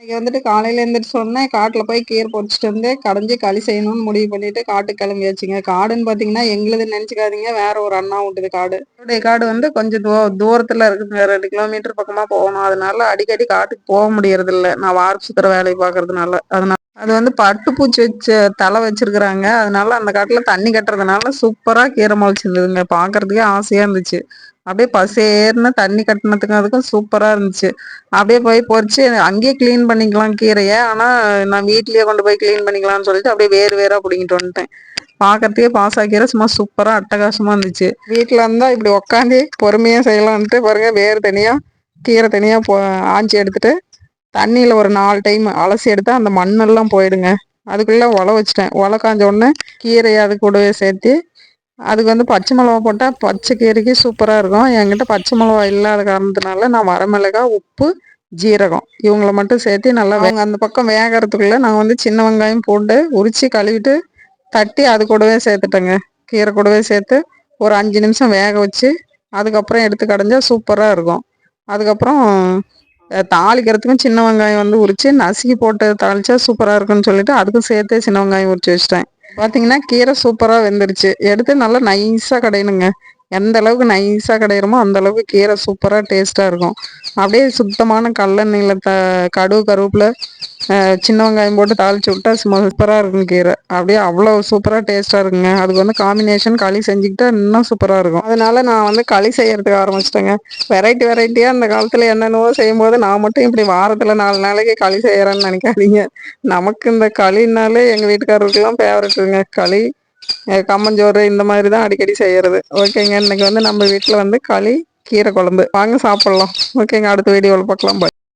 இன்னைக்கு வந்துட்டு காலையில எழுந்திரிச்சோடனே காட்டுல போய் கீரை பொறிச்சிட்டு வந்து கடைஞ்சி களி செய்யணும்னு முடிவு பண்ணிட்டு காட்டுக்கு கிளம்பியாச்சுங்க காடுன்னு பாத்தீங்கன்னா எங்களுது நினைச்சுக்காதீங்க வேற ஒரு அண்ணா விட்டுது காடு. என்னுடைய காடு வந்து கொஞ்சம் தூ தூரத்துல இருக்குங்க ரெண்டு கிலோமீட்டர் பக்கமா போகணும். அதனால அடிக்கடி காட்டுக்கு போக முடியறதில்ல. நான் வார்ப்பு சுத்துற வேலையை பாக்குறதுனால. அதனால அது வந்து பட்டுப்பூச்சி வச்ச தலை வச்சிருக்கிறாங்க. அதனால அந்த காட்டில் தண்ணி கட்டுறதுனால சூப்பராக கீரை முளைச்சிருந்ததுங்க. பார்க்கறதுக்கே ஆசையாக இருந்துச்சு. அப்படியே பசேர்னு தண்ணி கட்டினதுக்கும் அதுக்கும் சூப்பராக இருந்துச்சு. அப்படியே போய் பொறிச்சு அங்கேயே க்ளீன் பண்ணிக்கலாம் கீரையை. ஆனால் நான் வீட்லேயே கொண்டு போய் க்ளீன் பண்ணிக்கலாம்னு சொல்லிட்டு அப்படியே வேறு வேறாக பிடிங்கிட்டு வந்துட்டேன். பார்க்கறதுக்கே பாஸ் கீரை சும்மா சூப்பராக அட்டகாசமாக இருந்துச்சு. வீட்டில் இருந்தால் இப்படி உக்காந்து பொறுமையாக செய்யலான்ட்டு பாருங்க. வேறு தனியாக கீரை தனியாக போ ஆஞ்சி எடுத்துட்டு தண்ணியில் ஒரு நாலு டைம் அலசி எடுத்தால் அந்த மண்ணெல்லாம் போயிடுங்க. அதுக்குள்ளே உல வச்சிட்டேன். உல காஞ்ச உடனே கீரையை அது கூடவே சேர்த்து அதுக்கு வந்து பச்சை மிளகா போட்டால் பச்சை கீரைக்கு சூப்பராக இருக்கும். என்கிட்ட பச்சை மிளகா இல்லாத காரணத்தினால நான் வரமிளகா உப்பு ஜீரகம் இவங்கள மட்டும் சேர்த்து நல்லா வேங்க அந்த பக்கம் வேகிறதுக்குள்ளே நான் வந்து சின்ன வெங்காயம் பூண்டு உரித்து கழுவிட்டு தட்டி அது கூடவே சேர்த்துட்டேங்க. கீரை கூடவே சேர்த்து ஒரு அஞ்சு நிமிஷம் வேக வச்சு அதுக்கப்புறம் எடுத்து கடைஞ்சால் சூப்பராக இருக்கும். அதுக்கப்புறம் தாளிக்கிறதுக்கும் சின்ன வெங்காயம் வந்து உரிச்சு நசுக்கி போட்டு தாளிச்சா சூப்பராக இருக்கும்னு சொல்லிட்டு அதுக்கும் சேர்த்தே சின்ன வெங்காயம் உரிச்சு வச்சிட்டேன். பார்த்தீங்கன்னா கீரை சூப்பராக வெந்துருச்சு. எடுத்து நல்லா நைஸாக கடையணுங்க. எந்த அளவுக்கு நைஸாக கிடையிறமோ அந்த அளவுக்கு கீரை சூப்பராக டேஸ்ட்டாக இருக்கும். அப்படியே சுத்தமான கல்லெண்ணெயில் த கடுகு கருவேப்பில் சின்ன வெங்காயம் போட்டு தாளிச்சு விட்டா சூப்பராக இருக்கும் கீரை. அப்படியே அவ்வளோ சூப்பராக டேஸ்ட்டாக இருக்குங்க. அதுக்கு வந்து காம்பினேஷன் களி செஞ்சுக்கிட்டா இன்னும் சூப்பராக இருக்கும். அதனால நான் வந்து களி செய்யறதுக்கு ஆரம்பிச்சிட்டேங்க. வெரைட்டி வெரைட்டியாக அந்த காலத்தில் என்னென்னவோ செய்யும் போது நான் மட்டும் இப்படி வாரத்தில் நாலு நாளைக்கு களி செய்கிறேன்னு நினைக்காதீங்க. நமக்கு இந்த களினாலே எங்கள் வீட்டுக்காரருக்குலாம் ஃபேவரட்டுங்க களி கம்மஞ்சோறு இந்த மாதிரி தான் அடிக்கடி செய்யறது. ஓகேங்க இன்னைக்கு வந்து நம்ம வீட்டில் வந்து களி கீரை குழம்பு. வாங்க சாப்பிட்லாம். ஓகேங்க அடுத்த வீடியோவில் பார்க்கலாம் பாய்